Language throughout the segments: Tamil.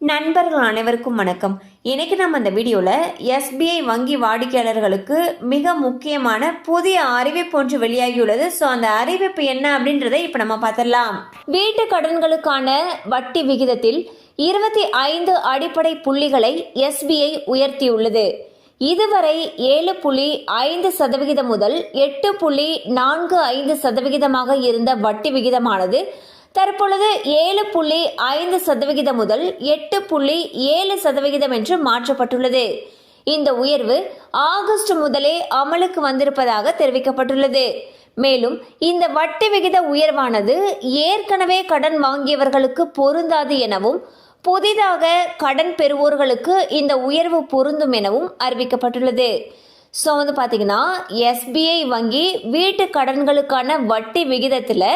நண்பர்கள் அனைவருக்கும் வணக்கம். இன்றைக்கி நம்ம இந்த வீடியோவில் எஸ்பிஐ வங்கி வாடிக்கையாளர்களுக்கு மிக முக்கியமான புதிய அறிவிப்பு ஒன்று வெளியாகியுள்ளது. ஸோ அந்த அறிவிப்பு என்ன அப்படின்றத இப்போ நம்ம பார்த்துடலாம். வீட்டு கடன்களுக்கான வட்டி விகிதத்தில் இருபத்தி ஐந்து அடிப்படை புள்ளிகளை எஸ்பிஐ உயர்த்தியுள்ளது. இதுவரை ஏழு புள்ளி ஐந்து சதவிகிதம் முதல் எட்டு புள்ளி நான்கு ஐந்து சதவிகிதமாக இருந்த வட்டி விகிதமானது தற்பொழுது ஏழு புள்ளி ஐந்து சதவிகிதம் முதல் எட்டு புள்ளி ஏழு சதவிகிதம் என்று மாற்றப்பட்டுள்ளது. இந்த உயர்வு ஆகஸ்ட் முதலே அமலுக்கு வந்திருப்பதாக தெரிவிக்கப்பட்டுள்ளது. மேலும் இந்த வட்டி விகித உயர்வானது ஏற்கனவே கடன் வாங்கியவர்களுக்கு பொருந்தாது எனவும் புதிதாக கடன் பெறுவோர்களுக்கு இந்த உயர்வு பொருந்தும் எனவும் அறிவிக்கப்பட்டுள்ளது. ஸோ வந்து பார்த்தீங்கன்னா எஸ்பிஐ வங்கி வீட்டு கடன்களுக்கான வட்டி விகிதத்தில்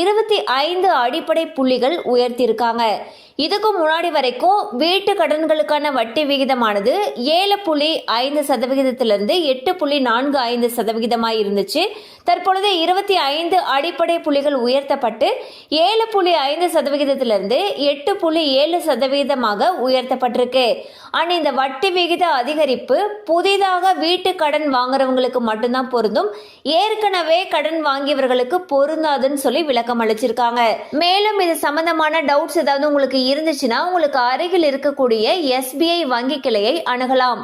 இருபத்தி ஐந்து அடிப்படை புள்ளிகள் உயர்த்தியிருக்காங்க. இதுக்கு முன்னாடி வரைக்கும் வீட்டு கடன்களுக்கான வட்டி விகிதமானது ஏழு புள்ளி ஐந்து சதவிகிதத்திலிருந்து எட்டு புள்ளி நான்கு ஐந்து சதவிகிதமாக இருந்துச்சு. தற்பொழுது இருபத்தி ஐந்து அடிப்படை புள்ளிகள் உயர்த்தப்பட்டு ஏழு புள்ளி ஐந்து சதவிகிதத்திலிருந்து எட்டு புள்ளி ஏழு சதவிகிதமாக உயர்த்தப்பட்டிருக்கு. ஆனால் இந்த வட்டி விகித அதிகரிப்பு புதிதாக வீட்டு கடன் வாங்குறவங்களுக்கு மட்டும்தான் பொருந்தும். ஏற்கனவே கடன் வாங்கியவர்களுக்கு பொருந்தாதுன்னு சொல்லி விளக்கம் அளிச்சிருக்காங்க. மேலும் இது சம்பந்தமான டவுட்ஸ் ஏதாவது உங்களுக்கு இருந்துச்சுன்னா உங்களுக்கு அருகில் இருக்கக்கூடிய எஸ்பிஐ வங்கி கிளையை அணுகலாம்.